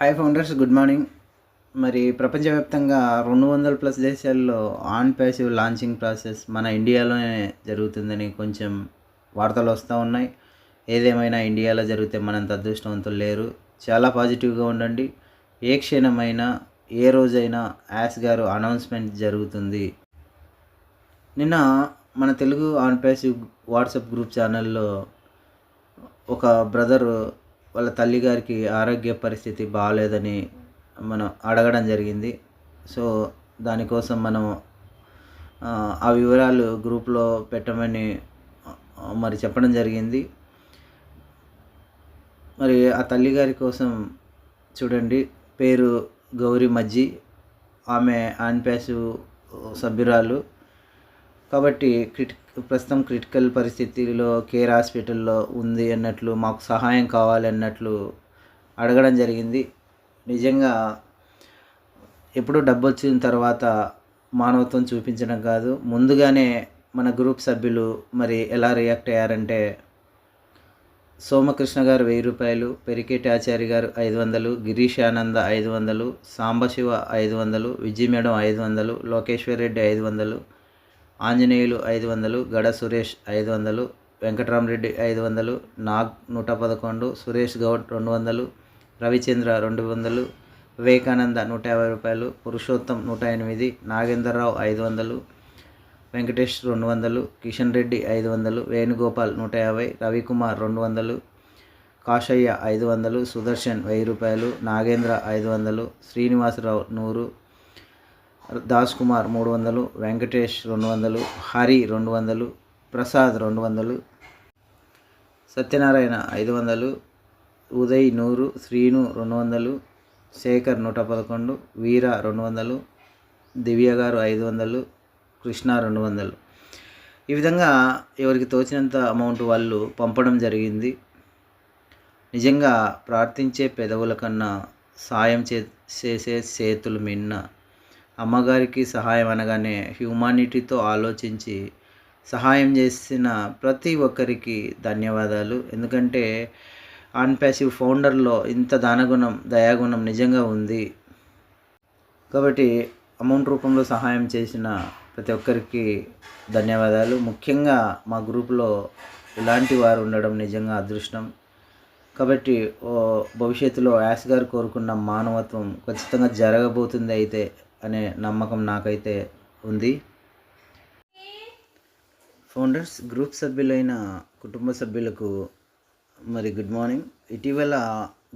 Hi founders good morning మరి ప్రపంచవ్యాప్తంగా రెండు వందల ప్లస్ దేశాల్లో ఆన్ ప్యాసివ్ లాంచింగ్ ప్రాసెస్ మన ఇండియాలోనే జరుగుతుందని కొంచెం వార్తలు వస్తూ ఉన్నాయి. ఏదేమైనా ఇండియాలో జరిగితే మనంత అదృష్టవంతులు లేరు. చాలా పాజిటివ్గా ఉండండి. ఏ క్షణమైనా ఏ రోజైనా యాస్ గారు అనౌన్స్మెంట్ జరుగుతుంది. నిన్న మన Telugu on passive WhatsApp group ఛానల్లో ఒక బ్రదర్ వాళ్ళ తల్లి గారికి ఆరోగ్య పరిస్థితి బాగాలేదని మనం అడగడం జరిగింది. సో దానికోసం మనం ఆ, వివరాలు గ్రూప్లో పెట్టమని మరి చెప్పడం జరిగింది. మరి ఆ తల్లి గారి కోసం చూడండి. పేరు గౌరీ మజ్జి. ఆమె ఆన్పాసివ్ సభ్యురాలు. కాబట్టి క్రిటి ప్రస్తుతం క్రిటికల్ పరిస్థితిలో కేర్ హాస్పిటల్లో ఉంది అన్నట్లు మాకు సహాయం కావాలన్నట్లు అడగడం జరిగింది. నిజంగా ఎప్పుడు డబ్బు వచ్చిన తర్వాత మానవత్వం చూపించడం కాదు. ముందుగానే మన గ్రూప్ సభ్యులు మరి ఎలా రియాక్ట్ అయ్యారంటే సోమకృష్ణ గారు వెయ్యి రూపాయలు పెరికేటి ఆచారి గారు ఐదు వందలు గిరీష్ ఆనంద ఐదు వందలు సాంబశివ ఐదు వందలు విజయ్ మేడం ఐదు వందలు లోకేశ్వర్ రెడ్డి ఐదు వందలు ఆంజనేయులు ఐదు వందలు గడ సురేష్ ఐదు వందలు వెంకటరామరెడ్డి ఐదు వందలు నాగ్ నూట పదకొండు సురేష్ గౌడ్ రెండు వందలు రవిచంద్ర రెండు వందలు వివేకానంద నూట యాభై రూపాయలు పురుషోత్తం నూట ఎనిమిది నాగేంద్రరావు ఐదు వందలు వెంకటేష్ రెండు వందలు కిషన్ రెడ్డి ఐదు వందలు వేణుగోపాల్ నూట యాభై రవికుమార్ రెండు వందలు కాషయ్య ఐదు వందలు సుదర్శన్ వెయ్యి రూపాయలు నాగేంద్ర ఐదు వందలు శ్రీనివాసరావు నూరు దాస్ కుమార్ మూడు వందలు వెంకటేష్ రెండు వందలు హరి రెండు వందలు ప్రసాద్ రెండు వందలు సత్యనారాయణ ఐదు వందలు ఉదయ్ నూరు శ్రీను రెండు వందలు శేఖర్ నూట పదకొండు వీర రెండు వందలు దివ్య గారు ఐదు వందలు కృష్ణ రెండు వందలు. ఈ విధంగా ఎవరికి తోచినంత అమౌంట్ వాళ్ళు పంపడం జరిగింది. నిజంగా ప్రార్థించే పెదవుల కన్నా సాయం చే చేసే చేతులు మిన్న అమ్మగారికి సహాయం అనగానే హ్యూమానిటీతో ఆలోచించి సహాయం చేసిన ప్రతి ఒక్కరికి ధన్యవాదాలు. ఎందుకంటే అన్పాసివ్ ఫౌండర్లో ఇంత దానగుణం దయాగుణం నిజంగా ఉంది. కాబట్టి అమౌంట్ రూపంలో సహాయం చేసిన ప్రతి ఒక్కరికి ధన్యవాదాలు. ముఖ్యంగా మా గ్రూప్లో ఇలాంటి వారు ఉండడం నిజంగా అదృష్టం. కాబట్టి ఓ భవిష్యత్తులో యాస్ గారు కోరుకున్న మానవత్వం ఖచ్చితంగా జరగబోతుంది అయితే అనే నమ్మకం నాకైతే ఉంది. ఫౌండర్స్ గ్రూప్ సభ్యులైన కుటుంబ సభ్యులకు మరి గుడ్ మార్నింగ్ ఇటీవల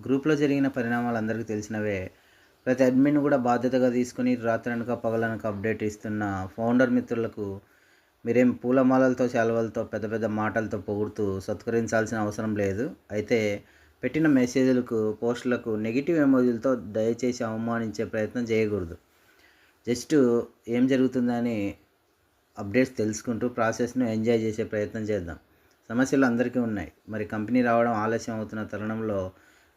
గ్రూప్లో జరిగిన పరిణామాలు అందరికీ తెలిసినవే ప్రతి అడ్మిన్ కూడా బాధ్యతగా తీసుకుని రాత్రనక పగలనక అప్డేట్ ఇస్తున్న ఫౌండర్ మిత్రులకు మీరేం పూలమాలలతో శాలువలతో పెద్ద పెద్ద మాటలతో పొగుడుతూ సత్కరించాల్సిన అవసరం లేదు. అయితే పెట్టిన మెసేజ్లకు పోస్టులకు నెగిటివ్ ఎమోజీలతో దయచేసి అవమానించే ప్రయత్నం చేయకూడదు. జస్ట్ ఏం జరుగుతుందని అప్డేట్స్ తెలుసుకుంటూ ప్రాసెస్ను ఎంజాయ్ చేసే ప్రయత్నం చేద్దాం. సమస్యలు అందరికీ ఉన్నాయి. మరి కంపెనీ రావడం ఆలస్యం అవుతున్న తరుణంలో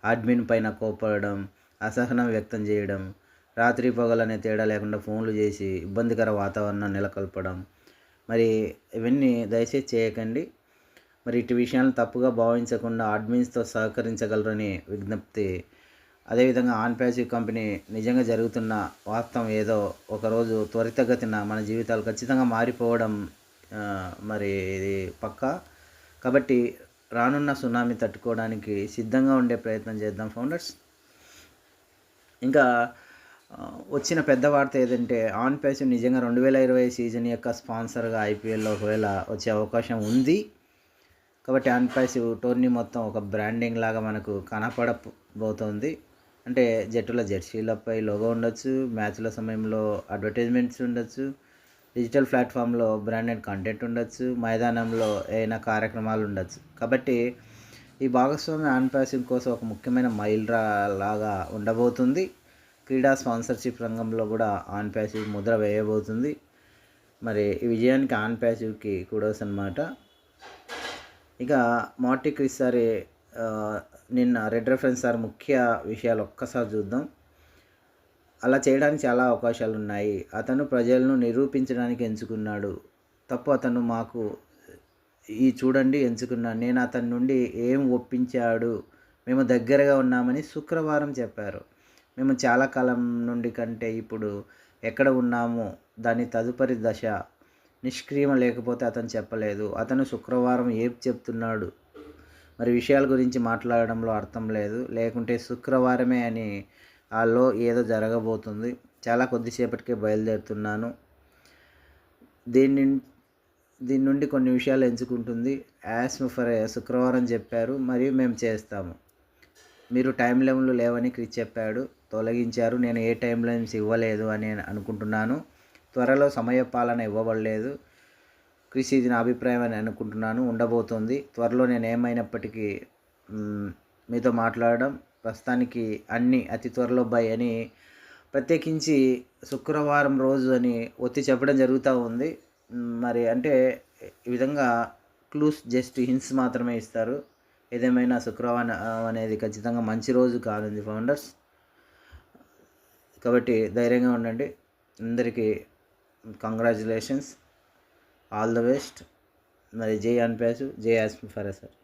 అడ్మిన్ పైన కోపడడం అసహనం వ్యక్తం చేయడం రాత్రి పొగలనే తేడా లేకుండా ఫోన్లు చేసి ఇబ్బందికర వాతావరణం నెలకొల్పడం. మరి ఇవన్నీ దయచేసి చేయకండి. మరి ఇటు విషయాలను తప్పుగా భావించకుండా అడ్మిన్స్తో సహకరించగలరని విజ్ఞప్తి అదేవిధంగా ఆన్ ప్యాసివ్ కంపెనీ నిజంగా జరుగుతున్న వాస్తవం ఏదో ఒకరోజు త్వరితగతిన మన జీవితాలు ఖచ్చితంగా మారిపోవడం మరి ఇది పక్కా. కాబట్టి రానున్న సునామీ తట్టుకోవడానికి సిద్ధంగా ఉండే ప్రయత్నం చేద్దాం ఫౌండర్స్. ఇంకా వచ్చిన పెద్ద వార్త ఏదంటే ఆన్ ప్యాసివ్ నిజంగా రెండు వేల ఇరవై సీజన్ యొక్క స్పాన్సర్గా ఐపీఎల్లో ఒకవేళ వచ్చే అవకాశం ఉంది. కాబట్టి ఆన్ ప్యాసివ్ టోర్నీ మొత్తం ఒక బ్రాండింగ్ లాగా మనకు కనపడబోతోంది. అంటే జట్టుల జెర్సీలపై లోగో ఉండొచ్చు మ్యాచ్ల సమయంలో అడ్వర్టైజ్మెంట్స్ ఉండొచ్చు డిజిటల్ ప్లాట్ఫామ్లో బ్రాండెడ్ కంటెంట్ ఉండొచ్చు మైదానంలో ఏమైనా కార్యక్రమాలు ఉండొచ్చు. కాబట్టి ఈ భాగస్వామి ఆన్ ప్యాసింగ్ కోసం ఒక ముఖ్యమైన మైల్రా లాగా ఉండబోతుంది. క్రీడా స్పాన్సర్షిప్ రంగంలో కూడా ఆన్ ప్యాసివ్ ముద్ర వేయబోతుంది. మరి ఈ విజయానికి ఆన్ ప్యాసివ్కి కూడోస్ అనమాట ఇక మార్టిక్ ఈసారి నిన్న రెడ్ రెఫరెన్స్ సార్ ముఖ్య విషయాలు ఒక్కసారి చూద్దాం. అలా చేయడానికి చాలా అవకాశాలు ఉన్నాయి. అతను ప్రజలను నిరూపించడానికి ఎంచుకున్నాడు. తప్పు అతను మాకు ఈ చూడండి ఎంచుకున్నాను నేను అతని నుండి ఏం ఒప్పించాడు? మేము దగ్గరగా ఉన్నామని శుక్రవారం చెప్పారు. మేము చాలా కాలం నుండి కంటే ఇప్పుడు ఎక్కడ ఉన్నామో దాని తదుపరి దశ నిష్క్రియం లేకపోతే అతను చెప్పలేదు. అతను శుక్రవారం ఏం చెప్తున్నాడు? మరి విషయాల గురించి మాట్లాడడంలో అర్థం లేదు. లేకుంటే శుక్రవారమే అని వాళ్ళు ఏదో జరగబోతుంది. చాలా కొద్దిసేపటికే బయలుదేరుతున్నాను. దీని దీని నుండి కొన్ని విషయాలు ఎంచుకుంటుంది. యాస్ ఫర్ శుక్రవారం చెప్పారు. మరియు మేము చేస్తాము. మీరు టైం లెవెన్లు లేవని క్రిచ్ చెప్పాడు. తొలగించారు. నేను ఏ టైం లెన్స్ ఇవ్వలేదు అని అనుకుంటున్నాను. త్వరలో సమయ పాలన ఇవ్వబడలేదు. కృషి ఇది నా అభిప్రాయం అని అనుకుంటున్నాను. ఉండబోతుంది. త్వరలో నేను ఏమైనప్పటికీ మీతో మాట్లాడడం ప్రస్తుతానికి అన్ని అతి త్వరలో బై అని ప్రత్యేకించి శుక్రవారం రోజు అని ఒత్తి చెప్పడం జరుగుతూ ఉంది. మరి అంటే ఈ విధంగా క్లూస్ జస్ట్ హింట్స్ మాత్రమే ఇస్తారు. ఏదేమైనా శుక్రవారం అనేది ఖచ్చితంగా మంచి రోజు కానుంది ఫౌండర్స్. కాబట్టి ధైర్యంగా ఉండండి. అందరికీ కంగ్రాచులేషన్స్. All the best. మరి జై అన్పేసు జై యాస్మి ఫర్ సార్.